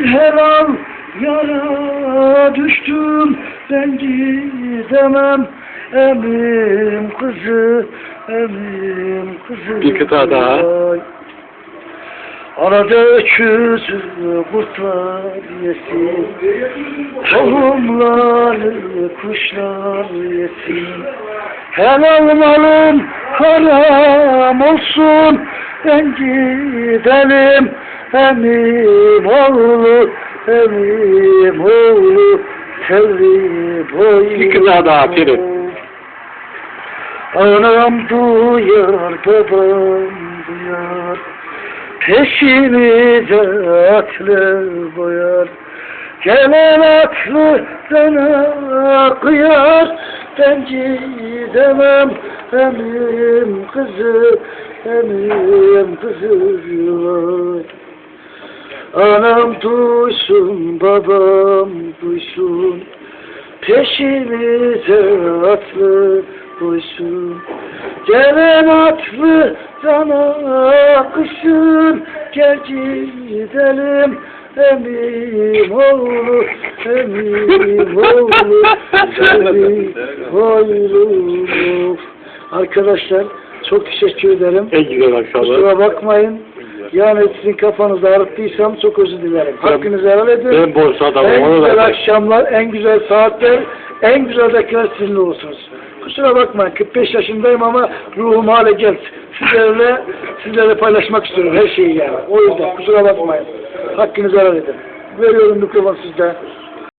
Bir helal yara düştüm. Ben gidemem. Emim kızı emim kızı. Bir kıta daha. Arada öküz kurtlar yesin. Tohumları kuşlar yesin. Helal malım haram olsun Ben gidelim Emim oğlu Emim oğlu Telli boyu Bir kıta daha, Piri. Anam duyar babam duyar. Peşimize atlı boyar. Gelen atlı sana kıyar. Ben gidemem emim kızı Emim kızı vay. Anam duysun babam duysun. Peşimize atlı koysun. Gelen atlı sana kışın Gel gidelim emim oğlu Emim oğlu. Emim oğlu. Arkadaşlar çok teşekkür ederim. En güzel akşamlar. Kusura bakmayın. Yani sizin kafanızı ağrıttıysam çok özür dilerim. Hakkınızı helal edin. Ben borsa adamım. En güzel da akşamlar, en güzel saatler, en güzel dakikalar sizinle olsunuz. Kusura bakmayın 45 yaşındayım ama ruhum hale genç. Sizlerle, sizlerle paylaşmak istiyorum her şeyi yani. O yüzden kusura bakmayın. Hakkınızı helal edin. Veriyorum mikrofon sizde.